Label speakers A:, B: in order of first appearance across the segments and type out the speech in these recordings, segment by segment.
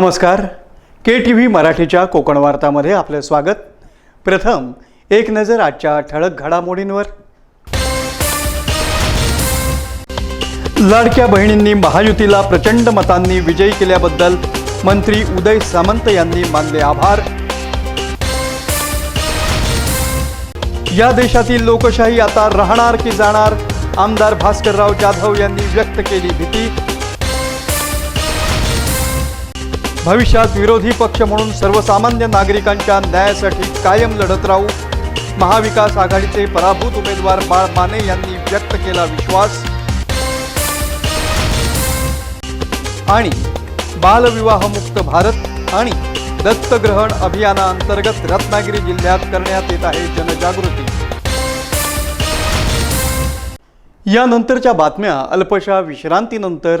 A: नमस्कार. के T V मराठीच्या कोकण वार्तामध्ये आपलं स्वागत. प्रथम एक नजर आजच्या ठळक घडामोडींवर. लाडक्या बहिणींनी महायुतीला प्रचंड मतांनी विजयी केल्याबद्दल मंत्री उदय सामंत यांनी मानले आभार. या देशातील लोकशाही आता राहणार की जाणार? आमदार भास्करराव जाधव यांनी व्यक्त केली भीती. भविष्यात विरोधी पक्ष म्हणून सर्वसामान्य नागरिकांच्या न्यायासाठी कायम लढत राहू महाविकास आघाडीचे पराभूत उमेदवार बाळ माने यांनी व्यक्त केला विश्वास. आणि बालविवाहमुक्त भारत आणि दत्तग्रहण अभियानाअंतर्गत रत्नागिरी जिल्ह्यात करण्यात येत आहे जनजागृती. यानंतरच्या बातम्या अल्पशा विश्रांतीनंतर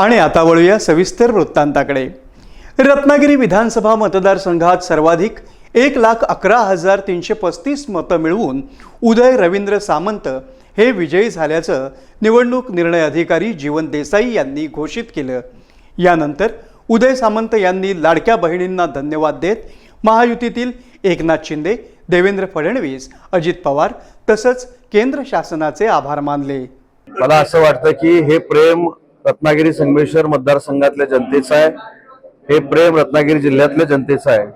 A: आणि आता वळूया सविस्तर वृत्तांताकडे. रत्नागिरी विधानसभा मतदारसंघात सर्वाधिक एक लाख अकरा हजार तीनशे पस्तीस मतं मिळवून उदय रवींद्र सामंत हे विजयी झाल्याचं निवडणूक निर्णय अधिकारी जीवन देसाई यांनी घोषित केलं. यानंतर उदय सामंत यांनी लाडक्या बहिणींना धन्यवाद देत महायुतीतील एकनाथ शिंदे देवेंद्र फडणवीस अजित पवार तसंच केंद्र शासनाचे आभार मानले.
B: मला असं वाटतं की हे प्रेम रत्नागिरी संगमेश्वर मतदारसंघातल्या जनतेचं आहे. हे प्रेम रत्नागिरी जिल्ह्यातल्या जनतेचं आहे.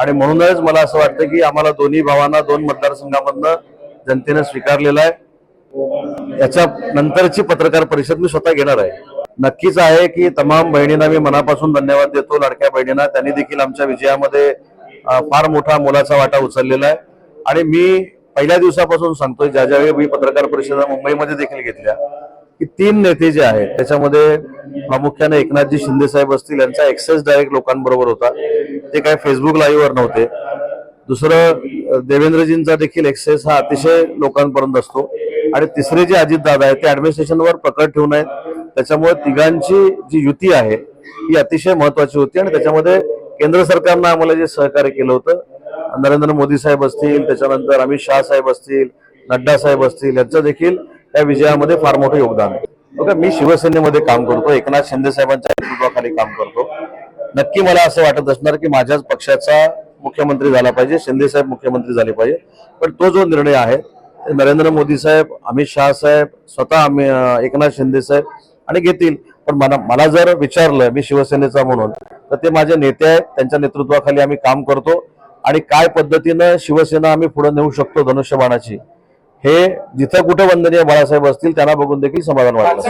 B: आणि म्हणूनच मला असं वाटतं की आम्हाला दोन्ही भावांना दोन मतदारसंघामधनं जनतेनं स्वीकारलेलं आहे. याच्या नंतरची पत्रकार परिषद मी स्वतः घेणार आहे. नक्कीच आहे की तमाम बहिणींना मी मनापासून धन्यवाद देतो. लाडक्या बहिणींना. त्यांनी देखील आमच्या विजयामध्ये फार मोठा मोलाचा वाटा उचललेला आहे. आणि मी पहिल्या दिवसापासून सांगतोय ज्या ज्यावेळी मी पत्रकार परिषदा मुंबईमध्ये देखील घेतल्या की तीन नेते जे आहेत त्याच्यामध्ये प्रामुख्याने एकनाथजी शिंदे साहेब असतील यांचा एक्सेस डायरेक्ट लोकांबरोबर होता. ते काय फेसबुक लाईव्हवर नव्हते. दुसरं देवेंद्रजींचा देखील एक्सेस हा अतिशय लोकांपर्यंत असतो. आणि तिसरे जे अजितदादा आहेत ते ऍडमिनिस्ट्रेशनवर प्रकट ठेवून आहेत. त्याच्यामुळे तिघांची जी युती आहे ही अतिशय महत्वाची होती. आणि त्याच्यामध्ये केंद्र सरकारनं आम्हाला जे सहकार्य केलं होतं नरेंद्र मोदी साहेब असतील त्याच्यानंतर अमित शाह साहेब असतील नड्डा साहेब असतील यांचं देखील त्या विजयामध्ये फार मोठं योगदान आहे. बघा मी शिवसेनेमध्ये काम करतो एकनाथ शिंदे साहेबांच्या नेतृत्वाखाली काम करतो. नक्की मला असं वाटत असणार की माझ्याच पक्षाचा मुख्यमंत्री झाला पाहिजे शिंदे साहेब मुख्यमंत्री झाले पाहिजे. पण तो जो निर्णय आहे नरेंद्र मोदी साहेब अमित शहा साहेब स्वतः आम्ही एकनाथ शिंदे साहेब आणि घेतील. पण मला मला जर विचारलं मी शिवसेनेचा म्हणून तर ते माझे नेते आहेत त्यांच्या नेतृत्वाखाली आम्ही काम करतो. आणि काय पद्धतीनं शिवसेना आम्ही पुढे नेऊ शकतो धनुष्यबाणाची हे जिथं कुठं वंदनीय बाळासाहेब असतील त्यांना बघून देखील समाधान वाटलं.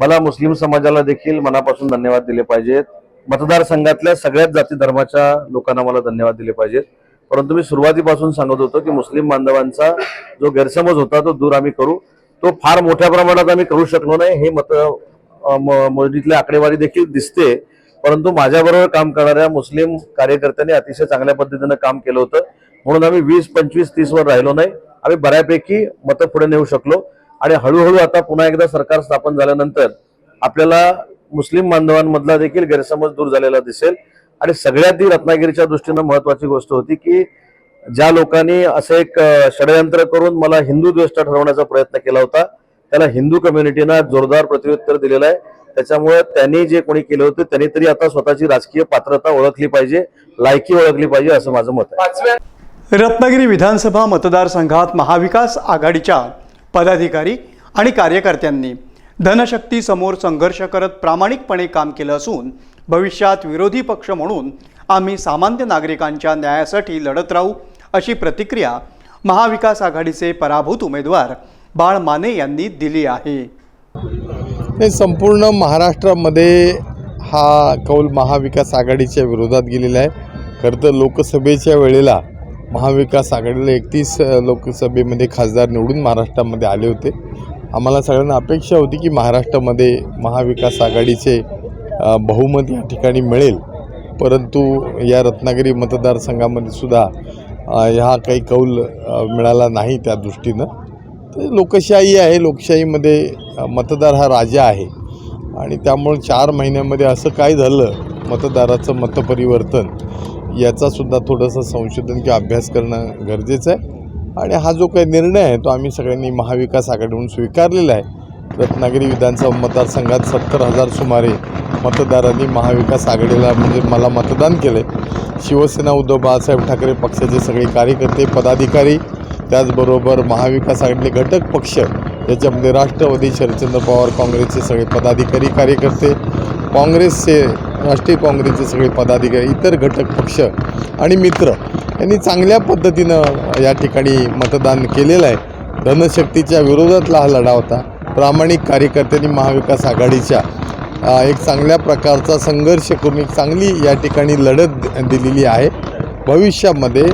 B: मला मुस्लिम समाजाला देखील मनापासून धन्यवाद दिले पाहिजेत. मतदारसंघातल्या सगळ्याच जाती धर्माच्या लोकांना मला धन्यवाद दिले पाहिजेत. परंतु मी सुरुवातीपासून सांगत होतो की मुस्लिम बांधवांचा जो गैरसमज होता तो दूर आम्ही करू. तो फार मोठ्या प्रमाणात आम्ही करू शकलो नाही. हे मत अ, म- मोदीतली आकडेवारी देखील दिसते. परंतु माझ्याबरोबर काम करणाऱ्या मुस्लिम कार्यकर्त्यांनी अतिशय चांगल्या पद्धतीनं काम केलं होतं. म्हणून आम्ही वीस पंचवीस तीस वर राहिलो नाही. आम्ही बऱ्यापैकी मतं पुढे नेऊ शकलो. आणि हळूहळू आता पुन्हा एकदा सरकार स्थापन झाल्यानंतर आपल्याला मुस्लिम बांधवांमधला देखील गैरसमज दूर झालेला दिसेल. आणि सगळ्यात ती रत्नागिरीच्या दृष्टीनं महत्वाची गोष्ट होती की ज्या लोकांनी असं एक षडयंत्र करून मला हिंदू द्वेष्ट ठरवण्याचा प्रयत्न केला होता त्याला हिंदू कम्युनिटीनं जोरदार प्रत्युत्तर दिलेलं आहे. त्याच्यामुळे त्यांनी जे कोणी केलं होतं त्यांनी तरी आता स्वतःची राजकीय पात्रता ओळखली पाहिजे लायकी ओळखली पाहिजे असं माझं मत आहे.
A: रत्नागिरी विधानसभा मतदारसंघात महाविकास आघाडीच्या पदाधिकारी आणि कार्यकर्त्यांनी धनशक्ती समोर संघर्ष करत प्रामाणिकपणे काम केलं असून भविष्यात विरोधी पक्ष म्हणून आम्ही सामान्य नागरिकांच्या न्यायासाठी लढत राहू अशी प्रतिक्रिया महाविकास आघाडीचे पराभूत उमेदवार बाळ माने यांनी दिली आहे.
C: हे संपूर्ण महाराष्ट्रामध्ये हा कौल महाविकास आघाडीच्या विरोधात गेलेला आहे. खरं तर लोकसभेच्या वेळेला महाविकास आघाडीला एकतीस लोकसभेमध्ये खासदार निवडून महाराष्ट्रामध्ये आले होते. आम्हाला सगळ्यांना अपेक्षा होती की महाराष्ट्रामध्ये महाविकास आघाडीचे बहुमत या ठिकाणी मिळेल. परंतु या रत्नागिरी मतदारसंघामध्ये सुद्धा हा ह्या काही कौल मिळाला नाही त्या दृष्टीनं. तर लोकशाही आहे लोकशाहीमध्ये मतदार हा राजा आहे. आणि त्यामुळे चार महिन्यामध्ये असं काय झालं मतदाराचं मतपरिवर्तन? याचासुद्धा थोडंसं संशोधन किंवा अभ्यास करणं गरजेचं आहे. आणि हा जो काही निर्णय आहे तो आम्ही सगळ्यांनी महाविकास आघाडीकडून स्वीकारलेला आहे. रत्नागिरी विधानसभा मतदारसंघात सत्तर हजार सुमारे मतदारांनी महाविकास आघाडीला म्हणजे मला मतदान केलं आहे शिवसेना उद्धव बाळासाहेब ठाकरे पक्षाचे सगळे कार्यकर्ते पदाधिकारी त्याचबरोबर महाविकास आघाडीतले घटक पक्ष याच्यामध्ये राष्ट्रवादी शरदचंद्र पवार काँग्रेसचे सगळे पदाधिकारी कार्यकर्ते काँग्रेसचे राष्ट्रीय काँग्रेसचे सगळे पदाधिकारी इतर घटक पक्ष आणि मित्र यांनी चांगल्या पद्धतीनं या ठिकाणी मतदान केलेलं आहे. धनशक्तीच्या विरोधातला हा लढा होता. प्रामाणिक कार्यकर्त्यांनी महाविकास आघाडीच्या एक चांगल्या प्रकारचा संघर्ष करून एक चांगली या ठिकाणी लढत दिलेली आहे. भविष्यामध्ये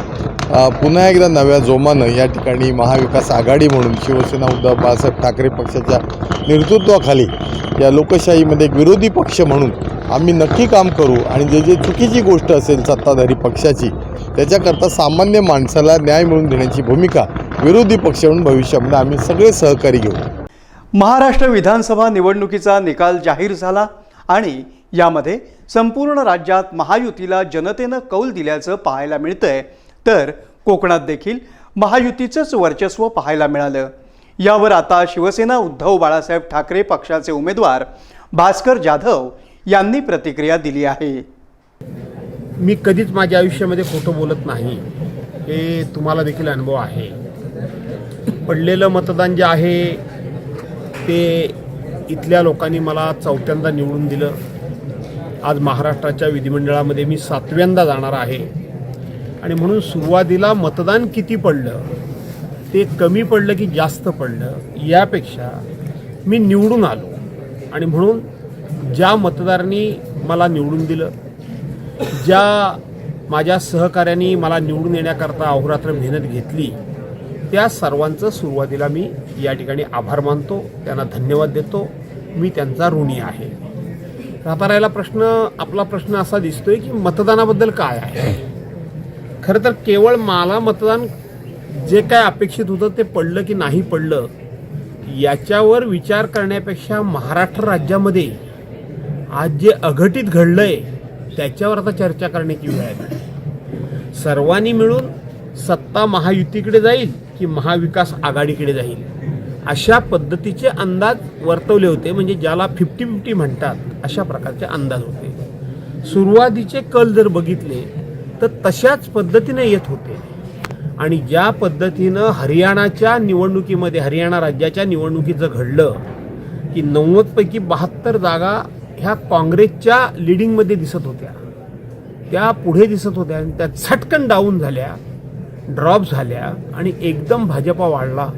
C: पुन्हा एकदा नव्या जोमानं या ठिकाणी महाविकास आघाडी म्हणून शिवसेना उद्धव बाळासाहेब ठाकरे पक्षाच्या नेतृत्वाखाली या लोकशाहीमध्ये एक विरोधी पक्ष म्हणून आम्ही नक्की काम करू आणि जे जे चुकीची गोष्ट असेल सत्ताधारी पक्षाची त्याच्याकरता सामान्य माणसाला न्याय मिळवून देण्याची भूमिका विरोधी पक्ष म्हणून भविष्यामध्ये आम्ही सगळे सहकारी घेऊ.
A: महाराष्ट्र विधानसभा निवडणुकीचा निकाल जाहीर झाला आणि यामध्ये संपूर्ण राज्यात महायुतीला जनतेनं कौल दिल्याचं पाहायला मिळतंय. तर कोकणात देखील महायुतीचंच वर्चस्व पाहायला मिळालं. यावर आता शिवसेना उद्धव बाळासाहेब ठाकरे पक्षाचे उमेदवार भास्कर जाधव यांनी प्रतिक्रिया दिली आहे.
D: मी कधीच माझ्या आयुष्यामध्ये खोटं बोलत नाही. हे तुम्हाला देखील अनुभव आहे. पडलेलं मतदान जे आहे ते इथल्या लोकांनी मला चौथ्यांदा निवडून दिलं. आज महाराष्ट्राच्या विधिमंडळामध्ये मी सातव्यांदा जाणार आहे. आणि म्हणून सुरुवातीला मतदान किती पडलं ते कमी पडलं की जास्त पडलं यापेक्षा मी निवडून आलो. आणि म्हणून ज्या मतदारांनी मला निवडून दिलं ज्या माझ्या सहकाऱ्यांनी मला निवडून येण्याकरता अहोरात्र मेहनत घेतली त्या सर्वांचं सुरुवातीला मी या ठिकाणी आभार मानतो त्यांना धन्यवाद देतो. मी त्यांचा ऋणी आहे. राहता राहिला प्रश्न आपला प्रश्न असा दिसतोय की मतदानाबद्दल काय आहे? खरं तर केवळ मला मतदान जे काय अपेक्षित होतं ते पडलं की नाही पडलं याच्यावर विचार करण्यापेक्षा महाराष्ट्र राज्यामध्ये आज जे अघटित घडलंय त्याच्यावर आता चर्चा करण्याची वेळ आहे सर्वांनी मिळून सत्ता महायुतीकडे जाईल की महाविकास आघाडीकडे जाईल? अशा पद्धतीचे अंदाज वर्तवले होते म्हणजे ज्याला फिफ्टी फिफ्टी म्हणतात अशा प्रकारचे अंदाज होते. सुरुवातीचे कल जर बघितले तर तशाच पद्धतीने येत होते. आणि ज्या पद्धतीनं हरियाणाच्या निवडणुकीमध्ये हरियाणा राज्याच्या निवडणुकीचं घडलं की नव्वदपैकी बहात्तर जागा ह्या काँग्रेसच्या लिडिंगमध्ये दिसत होत्या. त्या पुढे दिसत होत्या आणि त्या झटकन डाऊन झाल्या ड्रॉप झाल्या आणि एकदम भाजपा वाढला.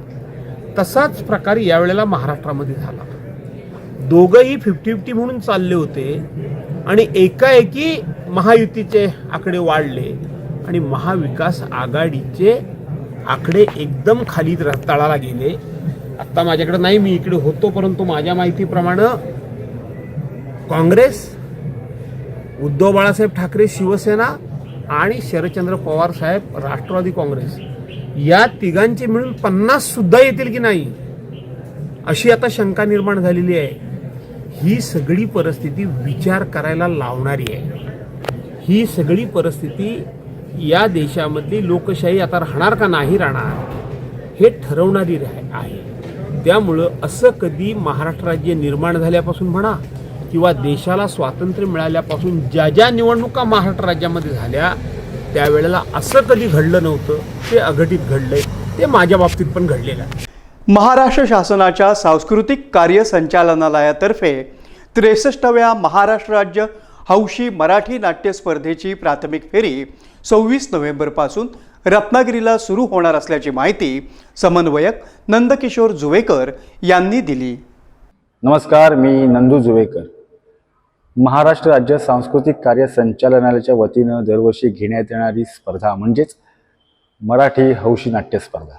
D: तसाच प्रकार यावेळेला महाराष्ट्रामध्ये झाला. दोघंही फिफ्टी फिफ्टी म्हणून चालले होते आणि एकाएकी महायुतीचे आकडे वाढले आणि महाविकास आघाडीचे आकडे एकदम खाली र- तळाला गेले. आत्ता माझ्याकडे नाही मी इकडे होतो परंतु माझ्या माहितीप्रमाणे काँग्रेस उद्धव बाळासाहेब ठाकरे शिवसेना आणि शरदचंद्र पवार साहेब राष्ट्रवादी काँग्रेस. या तिघांचे मिळून पन्नास सुद्धा येतील की नाही अशी आता शंका निर्माण झालेली आहे. ही सगळी परिस्थिती विचार करायला लावणारी आहे. ही सगळी परिस्थिती या देशामधली लोकशाही आता राहणार का नाही राहणार हे ठरवणारी आहे. त्यामुळं असं कधी महाराष्ट्र राज्य निर्माण झाल्यापासून म्हणा किंवा देशाला स्वातंत्र्य मिळाल्यापासून ज्या ज्या निवडणुका महाराष्ट्र राज्यामध्ये झाल्या त्यावेळेला असं कधी घडलं नव्हतं ते अघटित घडलंय ते माझ्या बाबतीत पण घडलेलं आहे.
A: महाराष्ट्र शासनाच्या सांस्कृतिक कार्य संचालनालयातर्फे त्रेसष्टाव्या महाराष्ट्र राज्य हौशी मराठी नाट्य स्पर्धेची प्राथमिक फेरी सव्वीस नोव्हेंबरपासून रत्नागिरीला सुरू होणार असल्याची माहिती समन्वयक नंदकिशोर जुवेकर यांनी दिली.
E: नमस्कार मी नंदू जुवेकर. महाराष्ट्र राज्य सांस्कृतिक कार्य संचालनालयाच्या वतीनं दरवर्षी घेण्यात येणारी स्पर्धा म्हणजेच मराठी हौशी नाट्य स्पर्धा.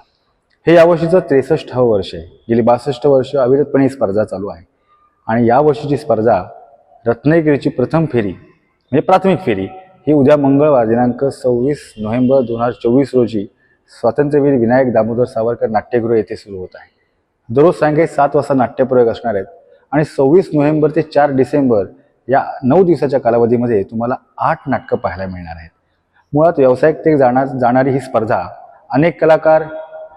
E: हे यावर्षीचं त्रेसष्टावं वर्ष आहे. गेली बासष्ट वर्ष अविरतपणे ही स्पर्धा चालू आहे. आणि यावर्षीची स्पर्धा रत्नागिरीची प्रथम फेरी म्हणजे प्राथमिक फेरी ही उद्या मंगळवार दिनांक सव्वीस नोव्हेंबर दोन हजार चोवीस रोजी स्वातंत्र्यवीर विनायक दामोदर सावरकर नाट्यगृह येथे सुरू होत आहे. दररोज सायंकाळी सात वाजता नाट्यप्रयोग असणार आहेत. आणि सव्वीस नोव्हेंबर ते चार डिसेंबर या नऊ दिवसाच्या कालावधीमध्ये तुम्हाला आठ नाटकं पाहायला मिळणार आहेत. मुळात व्यावसायिक ते जाणार जाणारी ही स्पर्धा अनेक कलाकार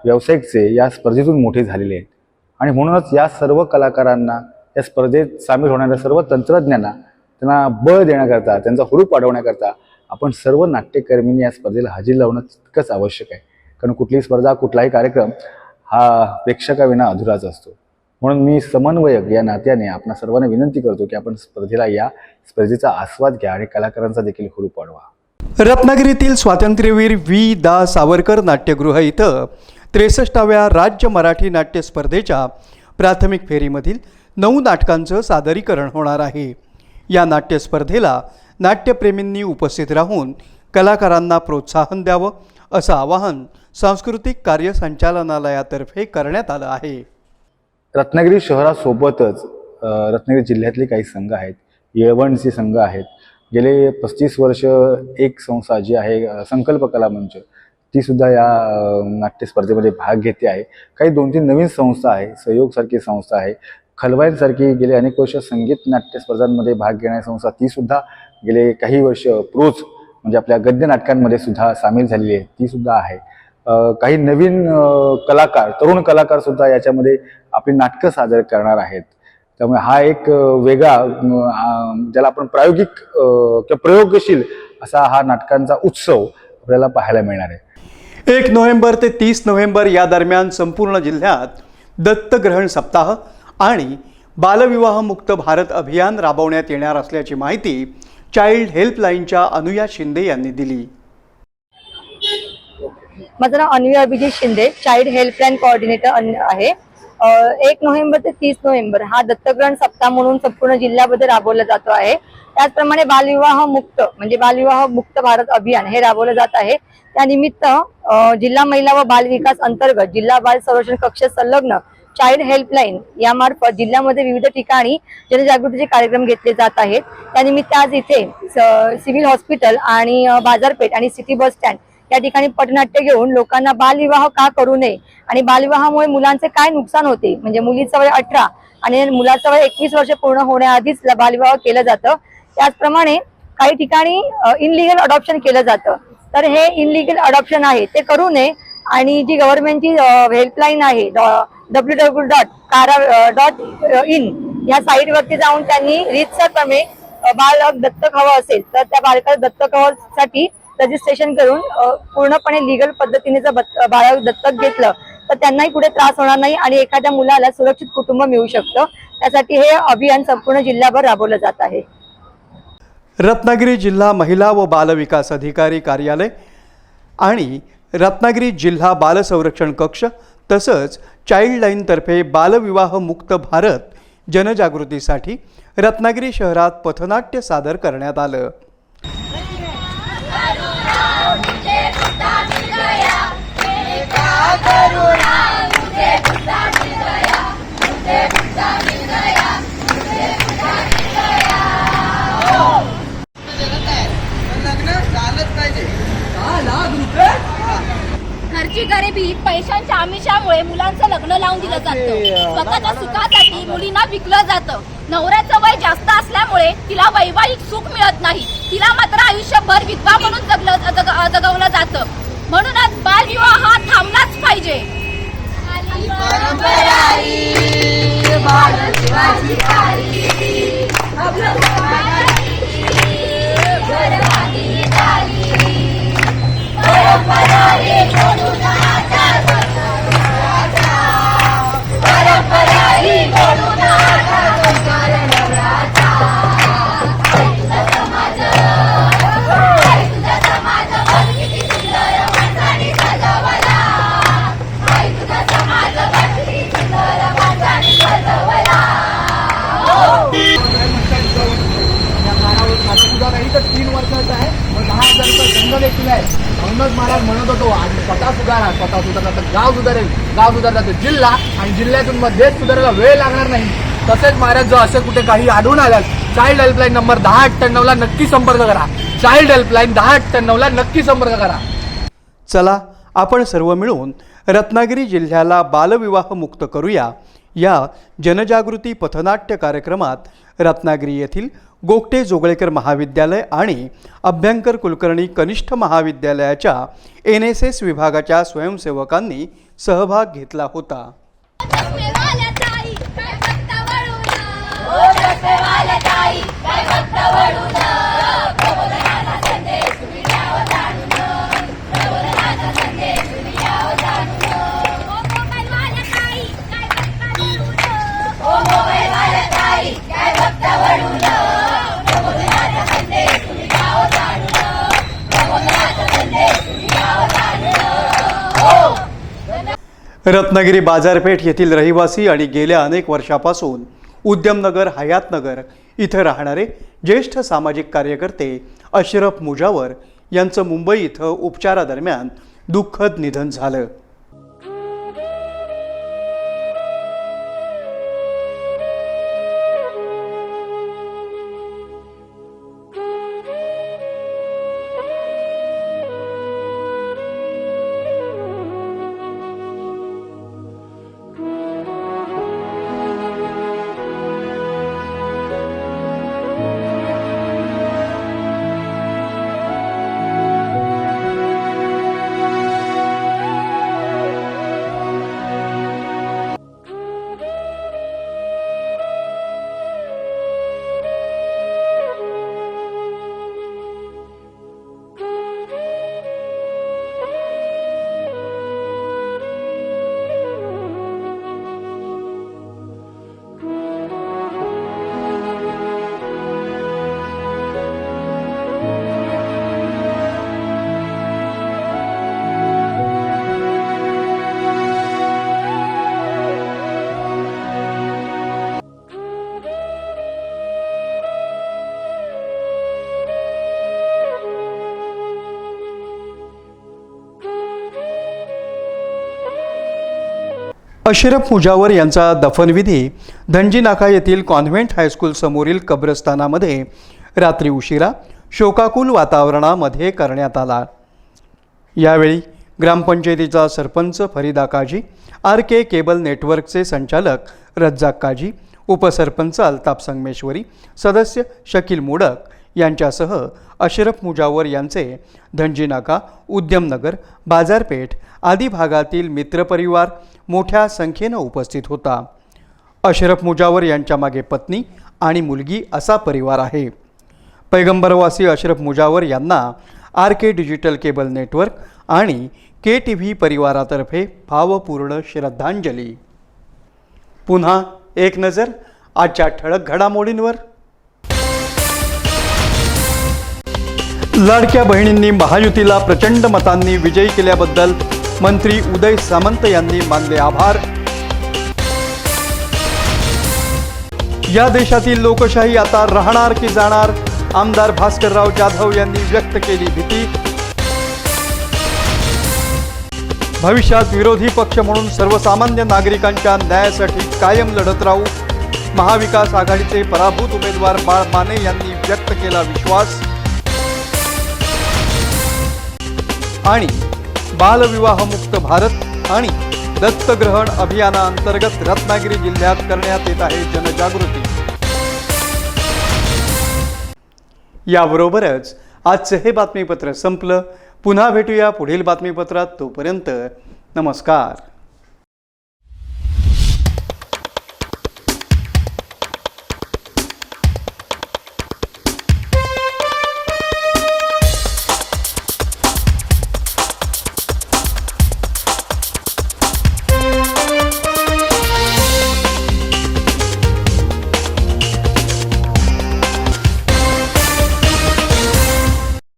E: व्यावसायिकचे या स्पर्धेतून मोठे झालेले आहेत. आणि म्हणूनच या सर्व कलाकारांना या स्पर्धेत सामील होणाऱ्या सर्व तंत्रज्ञांना त्यांना बळ देण्याकरता त्यांचा हुरूप वाढवण्याकरता आपण सर्व नाट्यकर्मींनी या स्पर्धेला हजेरी लावणं तितकंच आवश्यक आहे. कारण कुठलीही स्पर्धा कुठलाही कार्यक्रम हा प्रेक्षकाविना अधुराच असतो. म्हणून मी समन्वयक या नात्याने आपणा सर्वांना विनंती करतो की आपण स्पर्धेला या स्पर्धेचा आस्वाद घ्या आणि कलाकारांचा देखील हुरूप वाढवा.
A: रत्नागिरीतील स्वातंत्र्यवीर व्ही. दा. सावरकर नाट्यगृह इथं त्रेसष्टाव्या राज्य मराठी नाट्य स्पर्धेच्या प्राथमिक फेरीमधील नऊ नाटकांचं सादरीकरण होणार आहे. या नाट्य स्पर्धेला नाट्यप्रेमींनी उपस्थित राहून कलाकारांना प्रोत्साहन द्यावं असं आवाहन सांस्कृतिक कार्य संचालनालयातर्फे करण्यात आलं आहे.
E: रत्नागिरी शहरासोबतच रत्नागिरी जिल्ह्यातले काही संघ आहेत. येळवणचे संघ आहेत. गेले पस्तीस वर्ष एक संस्था जी आहे संकल्प कला मंच ती सुद्धा या नाट्य स्पर्धेमध्ये भाग घेते आहे. काही दोन तीन नवीन संस्था आहे सहयोगसारखी संस्था आहे. खलवाईंसारखी गेले अनेक वर्ष संगीत नाट्य स्पर्धांमध्ये भाग घेणारी संस्था ती सुद्धा गेले काही वर्ष प्रोज म्हणजे आपल्या गद्य नाटकांमध्ये सुद्धा सामील झालेली आहे. ती सुद्धा आहे. काही नवीन कलाकार तरुण कलाकार सुद्धा याच्यामध्ये आपली नाटकं सादर करणार आहेत. त्यामुळे हा एक वेगळा ज्याला आपण प्रायोगिक किंवा प्रयोगशील असा हा नाटकांचा उत्सव आपल्याला पाहायला मिळणार आहे.
A: एक नोव्हेंबर ते तीस नोव्हेंबर या दरम्यान संपूर्ण जिल्ह्यात दत्तग्रहण सप्ताह आणि बालविवाह मुक्त भारत अभियान राबवण्यात येणार असल्याची माहिती चाइल्ड हेल्पलाईनच्या अनुया शिंदे यांनी दिली.
F: माझं नाव Anvi Abhijit Shinde child helpline coordinator आहे. एक नोव्हेंबर ते तीस नोव्हेंबर हा दत्तग्रहण सप्ताह म्हणून संपूर्ण जिल्ह्यामध्ये राबवला जातो आहे. त्याचप्रमाणे बालविवाह मुक्त म्हणजे बालविवाह मुक्त भारत अभियान हे राबवलं जात आहे. त्यानिमित्त जिल्हा महिला व बाल विकास अंतर्गत जिल्हा बाल संरक्षण कक्ष संलग्न चाइल्ड हेल्पलाईन यामार्फत जिल्ह्यामध्ये विविध ठिकाणी जनजागृतीचे कार्यक्रम घेतले जात आहेत. त्यानिमित्त आज इथे सिव्हिल हॉस्पिटल आणि बाजारपेठ आणि सिटी बस स्टँड या ठिकाणी पटनाट्य घेऊन लोकांना बालविवाह का करू नये? आणि बालविवाहामुळे मुलांचे काय नुकसान होते? म्हणजे मुलीचं वय अठरा आणि मुलाचं वय एकवीस वर्ष पूर्ण होण्याआधीच बालविवाह केलं जातं. त्याचप्रमाणे काही ठिकाणी इनलिगल अडॉप्शन केलं जातं. तर हे इनलिगल अडॉप्शन आहे. ते करू नये. आणि जी गव्हर्नमेंटची हेल्पलाईन आहे W W dot CARA dot in या साईटवरती जाऊन त्यांनी रीतसरप्रमे बालक दत्तक हवं असेल तर त्या बालकाला दत्तक हवासाठी रजिस्ट्रेशन करून पूर्णपणे लिगल पद्धतीने जर बत- दत्तक घेतलं तर त्यांनाही पुढे त्रास होणार नाही आणि एखाद्या मुलाला सुरक्षित कुटुंब मिळू शकतं. त्यासाठी हे अभियान संपूर्ण जिल्ह्याभर राबवलं जात आहे.
A: रत्नागिरी जिल्हा महिला व बाल विकास अधिकारी कार्यालय आणि रत्नागिरी जिल्हा बाल संरक्षण कक्ष तसंच चाइल्ड लाईनतर्फे बालविवाह मुक्त भारत जनजागृतीसाठी रत्नागिरी शहरात पथनाट्य सादर करण्यात आलं.
G: घरची गरिबी पैशांच्या आमिषामुळे मुलांचं लग्न लावून दिलं जातं. स्वतःच्या सुखासाठी मुलींना विकलं जातं. नवऱ्याचं वय जास्त असल्यामुळे तिला वैवाहिक सुख मिळत नाही. तिला मात्र आयुष्यभर विधवा म्हणून जगलं जग- जगवलं जातं. म्हणूनच बालविवाह हा थांबलाच पाहिजे.
H: परंपरा म्हणूनच महाराज म्हणत होतो आणि स्वतः सुधारा स्वतः सुधारला तर गाव सुधारेल. गाव सुधारला तर जिल्हा आणि जिल्ह्यातून मध्येच सुधारायला वेळ लागणार नाही. तसेच महाराज जर असं कुठे काही आढळून आल्यास चाइल्ड हेल्पलाईन नंबर दहा अठ्ठ्याण्णवला नक्की संपर्क करा. चाइल्ड हेल्पलाईन दहा अठ्ठ्याण्णवला नक्की संपर्क करा.
A: चला आपण सर्व मिळून रत्नागिरी जिल्ह्याला बालविवाह मुक्त करूया या जनजागृती पथनाट्य कार्यक्रमात रत्नागिरी येथील गोगटे जोगळेकर महाविद्यालय आणि अभ्यंकर कुलकर्णी कनिष्ठ महाविद्यालयाच्या एन एस एस विभागाच्या स्वयंसेवकांनी सहभाग घेतला होता.
G: ताई,
A: रत्नागिरी बाजारपेठ येथील रहिवासी आणि गेल्या अनेक वर्षापासून उद्यमनगर हयातनगर इथं राहणारे ज्येष्ठ सामाजिक कार्यकर्ते अशरफ मुजावर यांचं मुंबई इथं उपचारादरम्यान दुःखद निधन झालं. अशरफ मुजावर यांचा दफनविधी धनजी नाका येथील कॉन्व्हेंट हायस्कूल समोरील कब्रस्तानामध्ये रात्री उशिरा शोकाकुल वातावरणामध्ये करण्यात आला. यावेळी ग्रामपंचायतीचा sarpanch Farida Kazi R K cable नेटवर्कचे संचालक रज्जाक काजी उपसरपंच अल्ताप संगमेश्वरी सदस्य शकील मोडक यांच्यासह अशरफ मुजावर यांचे धनजीनाका उद्यमनगर बाजारपेठ आदी भागातील मित्रपरिवार मोठ्या संख्येनं उपस्थित होता. अशरफ मुजावर यांच्या मागे पत्नी आणि मुलगी असा परिवार आहे. पैगंबरवासी अशरफ मुजावर यांना R K digital cable network आणि के टी व्ही परिवारातर्फे भावपूर्ण श्रद्धांजली. पुन्हा एक नजर आजच्या ठळक घडामोडींवर. लाडक्या बहिणींनी महायुतीला प्रचंड मतांनी विजयी केल्याबद्दल मंत्री उदय सामंत यांनी मानले आभार. या देशातील लोकशाही आता राहणार की जाणार? आमदार भास्करराव जाधव यांनी व्यक्त केली भीती. भविष्यात विरोधी पक्ष म्हणून सर्वसामान्य नागरिकांच्या न्यायासाठी कायम लढत राहू. महाविकास आघाडीचे पराभूत उमेदवार बाळ माने यांनी व्यक्त केला विश्वास. आणि बालविवाहमुक्त भारत आणि दत्तग्रहण अभियानाअंतर्गत रत्नागिरी जिल्ह्यात करण्यात येत आहे जनजागृती. याबरोबरच आजचं हे बातमीपत्र संपलं. पुन्हा भेटूया पुढील बातमीपत्रात तोपर्यंत नमस्कार.